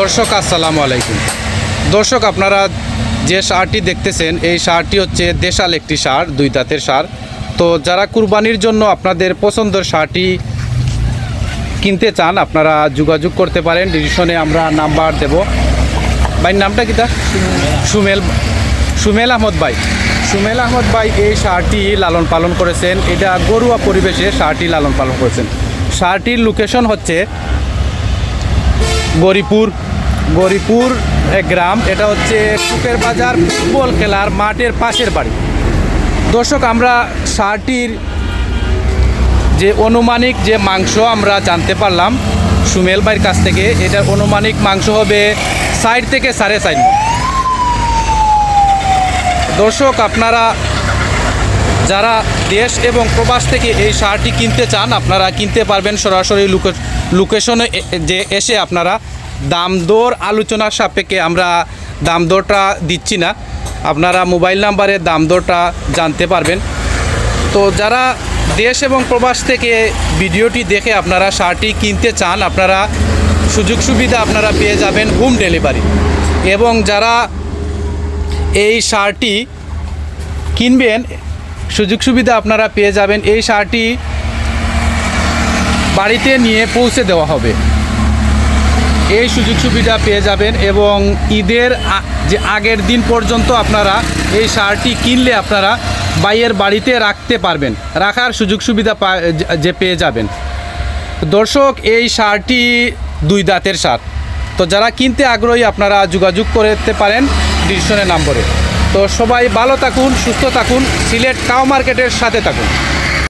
দর্শক, আসসালামু আলাইকুম। দর্শক, আপনারা যে সারটি দেখতেছেন, এই সারটি হচ্ছে দেশাল একটি সার, দুই দাঁতের সার। তো যারা কুরবানির জন্য আপনাদের পছন্দের সারটি কিনতে চান, আপনারা যোগাযোগ করতে পারেন। ডিসিশনে আমরা নাম্বার দেব। ভাইয়ের নামটা কি তা সুমেল। সুমেল আহমদ ভাই। সুমেল আহমদ ভাই এই সারটি লালন পালন করেছেন। এটা গরুয়া পরিবেশে সারটি লালন পালন করেছেন। সারটির লোকেশন হচ্ছে গরিপুর। গরিপুর গ্রাম, এটা হচ্ছে টুকের বাজার ফুটবল খেলার মাঠের পাশের বাড়ি। দর্শক, আমরা সারটির যে অনুমানিক যে মাংস আমরা জানতে পারলাম, সুমেল ভাইয়ের কাছ থেকে এটার অনুমানিক মাংস হবে সাইড থেকে সাড়ে সাইড দর্শক, আপনারা যারা দেশ এবং প্রবাস থেকে এই সারটি কিনতে চান, আপনারা কিনতে পারবেন সরাসরি লোকে- লোকেশনে যে এসে আপনারা দাম দর আলোচনার সাপেক্ষে আমরা দাম দরটা দিচ্ছি না। আপনারা মোবাইল নাম্বারে দাম দরটা জানতে পারবেন। তো যারা দেশ এবং প্রবাস থেকে ভিডিওটি দেখে আপনারা সারটি কিনতে চান, আপনারা সুযোগ সুবিধা আপনারা পেয়ে যাবেন হোম ডেলিভারি। এবং যারা এই সারটি কিনবেন সুযোগ সুবিধা আপনারা পেয়ে যাবেন। এই শার্টটি বাড়িতে নিয়ে পৌঁছে দেওয়া হবে। এই সুযোগ সুবিধা পেয়ে যাবেন এবং ঈদের যে আগের দিন পর্যন্ত আপনারা এই সারটি কিনলে আপনারা বাইয়ের বাড়িতে রাখতে পারবেন। রাখার সুযোগ সুবিধা যে পেয়ে যাবেন। দর্শক, এই সারটি দুই দাঁতের সার। তো যারা কিনতে আগ্রহী, আপনারা যোগাযোগ করতে পারেন ডিসিশনের নম্বরে। তো সবাই ভালো থাকুন সুস্থ থাকুন সিলেট কাও মার্কেটের সাথে থাকুন।